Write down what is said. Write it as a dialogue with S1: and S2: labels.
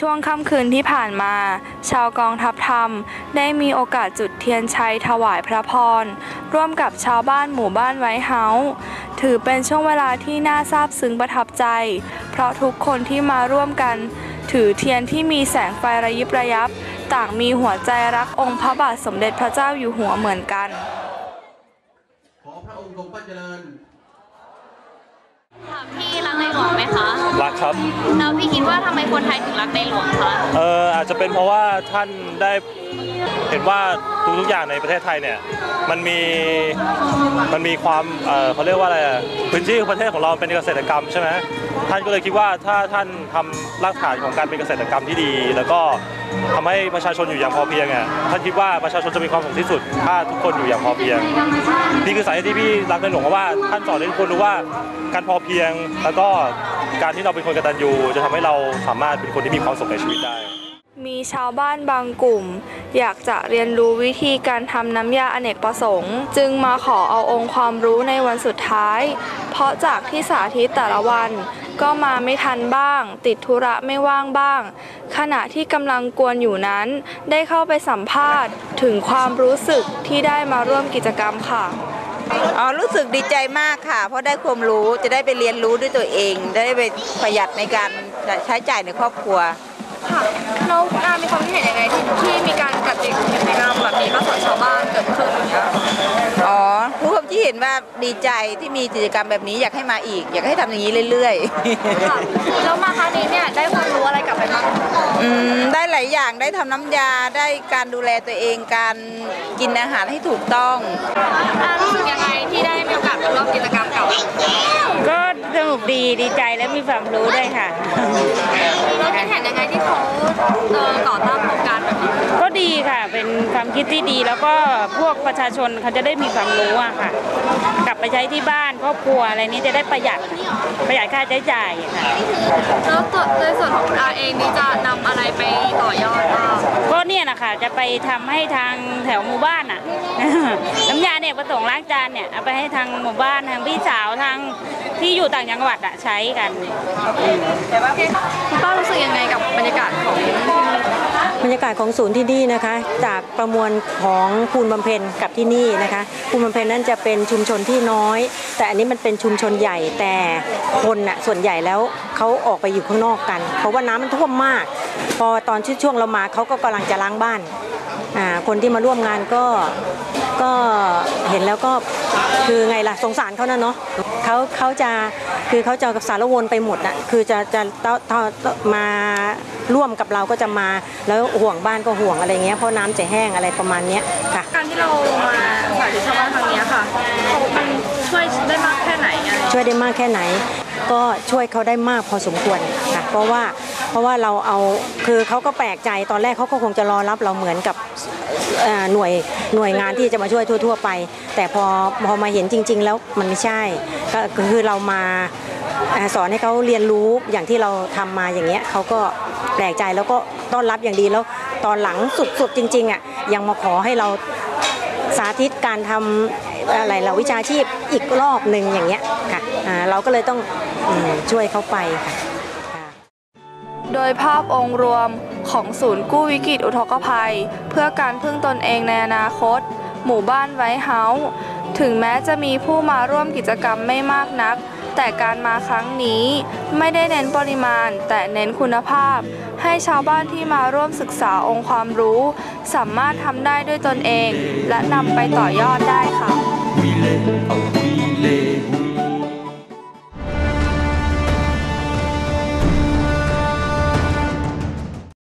S1: ช่วงค่ำคืนที่ผ่านมา ชาวกองทัพธรรม ได้มีโอกาสจุดเทียนชัยถวายพระพร ร่วมกับชาวบ้านหมู่บ้านไว้เฮาส์ถือเป็นช่วงเวลาที่น่าซาบซึ้งประทับใจ เพราะทุกคนที่มาร่วมกัน ถือเทียนที่มีแสงไฟระยิบระยับ ต่างมีหัวใจรักองค์พระบาทสมเด็จพระเจ้าอยู่หัวเหมือนกัน
S2: ขอพระองค์ทรงพระเจริญ
S3: ค่ะพี่รักในหลวงไหมคะ
S4: รัก ครับ
S3: แล้วพี่คิดว่าทำไมคนไทยถึงรักในหลวงคะ
S4: เอออาจจะเป็นเพราะว่าท่านได้เห็นว่าทุกๆอย่างในประเทศไทยเนี่ยมันมีมันมีความเออเขาเรียกว่าอะไรอะพื้นที่ของประเทศของเราเป็นเกษตรกรรมใช่ไหมท่านก็เลยคิดว่าถ้าท่านทำรากฐานของการเป็นเกษตรกรรมที่ดี แล้วก็ทำให้ประชาชนอยู่อย่างพอเพียงอะท่านคิดว่าประชาชนจะมีความสุขที่สุด ถ้าทุกคนอยู่อย่างพอเพียง นี่คือสาเหตุที่พี่รักในหลวงเพราะว่าท่านสอนให้ทุกคนรู้ว่าการพอเพียงแล้วก็ การที่เราเป็นคนกตัญญูจะทำให้เราสามารถเป็นคนที่มีความสุขในชีวิตได้
S1: มีชาวบ้านบางกลุ่ม อยากจะเรียนรู้วิธีการทำน้ำยาอเนกประสงค์ จึงมาขอเอาองค์ความรู้ในวันสุดท้าย เพราะจากที่สาธิตแต่ละวันก็มาไม่ทันบ้าง ติดธุระไม่ว่างบ้าง ขณะที่กำลังกวนอยู่นั้น ได้เข้าไปสัมภาษณ์ ถึงความรู้สึกที่ได้มาร่วมกิจกรรมค่ะ
S5: อ๋อรู้สึกดีใจมากค่ะ เพราะได้ความรู้จะได้ไปเรียนรู้ด้วยตัวเอง ได้ไปประหยัดในการใช้จ่ายในครอบครัว
S1: ค่ะแล้วคุณอามีความคิดเห็นยังไงที่ที่มีการจัดกิจกรรมแบบนี้มาสอนชาวบ้านเกิดขึ้นนะคะ
S5: อ๋อรู้ความที่ เห็นว่าดีใจที่มีกิจกรรมแบบนี้อยากให้มาอีก อยากให้ทำอย่างนี้เรื่อย
S1: ค่ะแล้วมาครั้งนี้เนี่ยได้ความรู้อะไรกลับไปบ้าง
S5: ๆอืมได้หลายอย่างได้ทำน้ำยาได้การดูแลตัวเองการกินอาหารให้ถูกต้อง
S1: อารู้สึกยังไงที่ได้มีโอกาสมาร่วมกิจกรรมกับ
S6: ก็สนุกดีดีใจและมีความรู้ด้วยค่ะ
S1: แล้วคิดเห็นยังไงที่เขาเอ่อก่อตั้งโครงการแบบนี้
S6: ก็ดีค่ะเป็นความคิดที่ดีแล้วก็พวกประชาชนเขาจะได้มีความรู้อะค่ะ กลับไปใช้ที่บ้านครอบครัวอะไรนี้จะได้ประหยัดประหยัดค่าใช้จ่ายค่ะ
S1: แล้วตัวในส่วนของคุณอาเองนี่จะนำอะไรไปต่อยอดบ้าง
S6: ก็เนี่ยนะคะจะไปทำให้ทางแถวหมู่บ้านอะน้ำยาเนี่ยประสงค์ล้างจานเนี่ยเอาไปให้ทางหมู่บ้านทางพี่สาวทางที่อยู่ต่างจังหวัดอะใช้กัน
S1: คุณป้ารู้สึกยังไงกับบรรยากาศของที่นี่
S7: บรรยากาศของศูนย์ที่นี่นะคะ จากประมวลของภูนบำเพ็ญกับที่นี่นะคะภูนบำเพ็ญนั่นจะเป็นชุมชนที่น้อย แต่อันนี้มันเป็นชุมชนใหญ่แต่คนน่ะส่วนใหญ่แล้วเขาออกไปอยู่ข้างนอกกัน เพราะว่าน้ำมันท่วมมาก พอตอนที่ช่วงเรามาเขาก็กำลังจะล้างบ้านอ่าคนที่มาร่วมงานก็ก็เห็นแล้วก็คือไงล่ะสงสารเขานะเนาะเขาเขาจะคือเขาจะสารวนไปหมดน่ะคือจะจะต้องต้องต้องมาร่วมกับเราก็จะมาแล้วห่วงบ้านก็ห่วงอะไรเงี้ยเพราะน้ำจะแห้งอะไรประมาณเนี้ยค่ะ
S1: การที่เรามาสาธิตชาวบ้านครั้งนี้ค่ะเขามันช่วยได้มากแค่ไหนอะไร
S7: ช่วยได้มากแค่ไหน ก็ช่วยเขาได้มากพอสมควรค่ะเพราะว่า เพราะว่าเราเอาคือเขาก็แปลกใจตอนแรกเขาก็คงจะรอรับเราเหมือนกับหน่วยหน่วยงานที่จะมาช่วยทั่ว ๆ ไป แต่พอพอมาเห็นจริง ๆ แล้วมันไม่ใช่ ก็คือเรามาสอนให้เขาเรียนรู้อย่างที่เราทำมาอย่างเงี้ยเขาก็แปลกใจแล้วก็ต้อนรับอย่างดีแล้วตอนหลังสุดๆจริงๆอะยังมาขอให้เราสาธิตการทำอะไรเราวิชาชีพอีกรอบหนึ่งอย่างเงี้ยค่ะเราก็เลยต้องช่วยเขาไปค่ะ
S1: โดยภาพองค์รวมของศูนย์กู้วิกฤตอุทกภัย เพื่อการพึ่งตนเองในอนาคต หมู่บ้านไวท์เฮาส์ถึงแม้จะมีผู้มาร่วมกิจกรรมไม่มากนัก แต่การมาครั้งนี้ไม่ได้เน้นปริมาณ แต่เน้นคุณภาพ ให้ชาวบ้านที่มาร่วมศึกษาองค์ความรู้ สามารถทำได้ด้วยตนเอง และนำไปต่อยอดได้ค่ะ